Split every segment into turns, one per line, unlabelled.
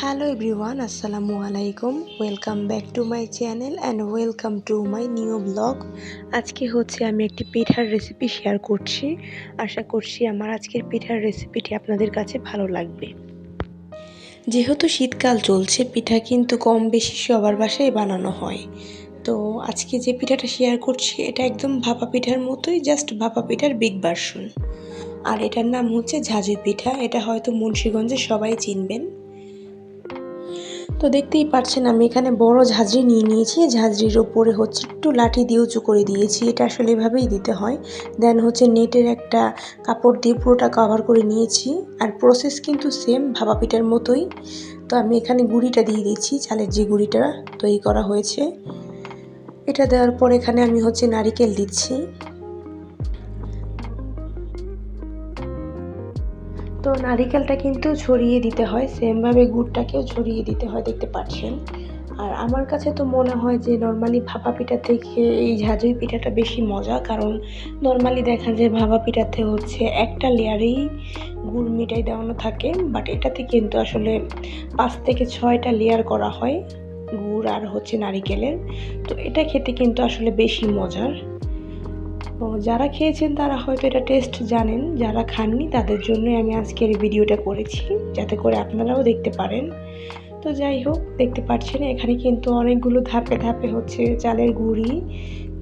Hello everyone আসসালামু আলাইকুম welcome back to my channel and welcome to my new blog আজকে হচ্ছে আমি একটি পিঠার রেসিপি শেয়ার করছি। আশা করছি আমার আজকের পিঠার রেসিপিটি আপনাদের কাছে ভালো লাগবে। যেহেতু শীতকাল চলছে, পিঠা কিন্তু কম বেশি সবার বাসায় বানানো হয়। তো আজকে যে পিঠাটা শেয়ার করছি, এটা একদম ভাপা পিঠার মতোই জাস্ট ভাপা পিঠার বিগ ভার্সন আর এটার নাম হচ্ছে ঝাঁঝু পিঠা। এটা হয়তো মুন্সীগঞ্জে সবাই চিনবেন। তো দেখতেই পাচ্ছেন আমি এখানে বড় ঝাঁঝরি নিয়ে নিয়েছি। ঝাঁঝরির ওপরে হচ্ছে একটু লাঠি দিয়ে উঁচু করে দিয়েছি। এটা আসলে এভাবেই দিতে হয়। দেন হচ্ছে নেটের একটা কাপড় দিয়ে পুরোটা কভার করে নিয়েছি। আর প্রসেস কিন্তু সেম ভাবা পিঠার মতোই। তো আমি এখানে গুঁড়িটা দিয়ে দিয়েছি, চালের যে গুঁড়িটা, তৈরি করা হয়েছে। এটা দেওয়ার পর এখানে আমি হচ্ছে নারিকেল দিচ্ছি। তো নারিকেলটা কিন্তু ছড়িয়ে দিতে হয়, সেমভাবে গুড়টাকেও ছড়িয়ে দিতে হয়, দেখতে পাচ্ছেন। আর আমার কাছে তো মনে হয় যে নর্মালি ভাপা পিঠা থেকে এই ঝাঁঝুই পিঠাটা বেশি মজা, কারণ নর্মালি দেখা যায় ভাপা পিঠাতে হচ্ছে একটা লেয়ারেই গুড় মিটাই দেওয়ানো থাকে বাট এটাতে কিন্তু আসলে পাঁচ থেকে ছয়টা লেয়ার করা হয় গুড় আর হচ্ছে নারিকেলের। তো এটা খেতে কিন্তু আসলে বেশি মজার। যারা খেয়েছেন তারা হয়তো এটা টেস্ট জানেন, যারা খাননি তাদের জন্যই আমি আজকের এই ভিডিওটা করেছি, যাতে করে আপনারাও দেখতে পারেন। তো যাই হোক, দেখতে পাচ্ছেন এখানে কিন্তু অনেকগুলো ধাপে ধাপে হচ্ছে চালের গুঁড়ি,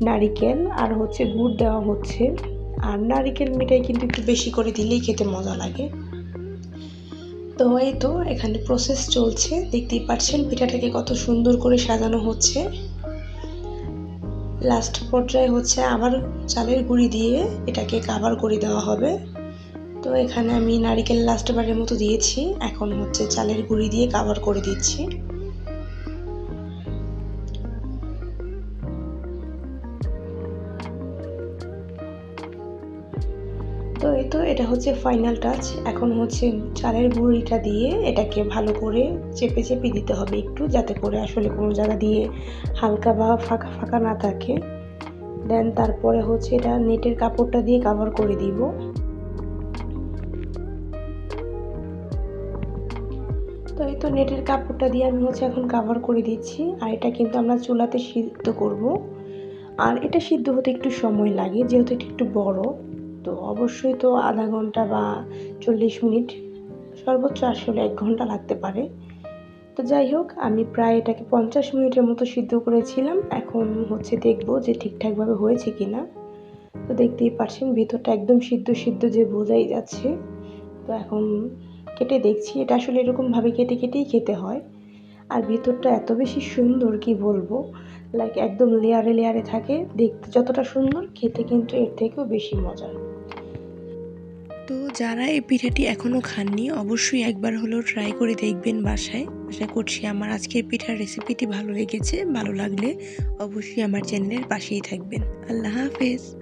নারিকেল আর হচ্ছে গুড় দেওয়া হচ্ছে। আর নারিকেল মিঠাই কিন্তু একটু বেশি করে দিলেই খেতে মজা লাগে। তো এই তো এখানে প্রসেস চলছে। দেখতেই পাচ্ছেন পিঠাটাকে কত সুন্দর করে সাজানো হচ্ছে। লাস্ট পর্যায়ে হচ্ছে আবার চালের গুঁড়ি দিয়ে এটাকে কাভার করে দেওয়া হবে। তো এখানে আমি নারিকেল লাস্টবারের মতো দিয়েছি। এখন হচ্ছে চালের গুঁড়ি দিয়ে কাভার করে দিচ্ছি। তো এই তো এটা হচ্ছে ফাইনাল টাচ এখন হচ্ছে চালের গুঁড়িটা দিয়ে এটাকে ভালো করে চেপে চেপে দিতে হবে একটু, যাতে করে আসলে কোনো জায়গা দিয়ে হালকা বা ফাঁকা ফাঁকা না থাকে। দেন তারপরে হচ্ছে এটা নেটের কাপড়টা দিয়ে কাভার করে দিব। তো এই তো নেটের কাপড়টা দিয়ে আমি হচ্ছে এখন কাভার করে দিচ্ছি। আর এটা কিন্তু আমরা চুলাতে সিদ্ধ করব। আর এটা সিদ্ধ হতে একটু সময় লাগে, যেহেতু এটা একটু বড়। তো অবশ্যই তো আধা ঘণ্টা বা চল্লিশ মিনিট সর্বোচ্চ আসলে এক ঘণ্টা লাগতে পারে। তো যাই হোক, আমি প্রায় এটাকে পঞ্চাশ মিনিটের মতো সিদ্ধ করেছিলাম। এখন হচ্ছে দেখব যে ঠিকঠাকভাবে হয়েছে কি না তো দেখতেই পারছেন, ভিতরটা একদম সিদ্ধ সিদ্ধ যে বোঝাই যাচ্ছে। তো এখন কেটে দেখছি, এটা আসলে এরকমভাবে কেটে কেটেই খেতে হয়। আর ভিতরটা এত বেশি সুন্দর, কি বলব? লাইক একদম লেয়ারে লেয়ারে থাকে, দেখতে যতটা সুন্দর, খেতে কিন্তু এর থেকেও বেশি মজার। তো যারা এই পিঠাটি এখনও খাননি, অবশ্যই একবার হলেও ট্রাই করে দেখবেন বাসায়। আশা করছি আমার আজকের পিঠার রেসিপিটি ভালো লেগেছে, ভালো লাগলে অবশ্যই আমার চ্যানেলের পাশেই থাকবেন। আল্লাহ হাফেজ।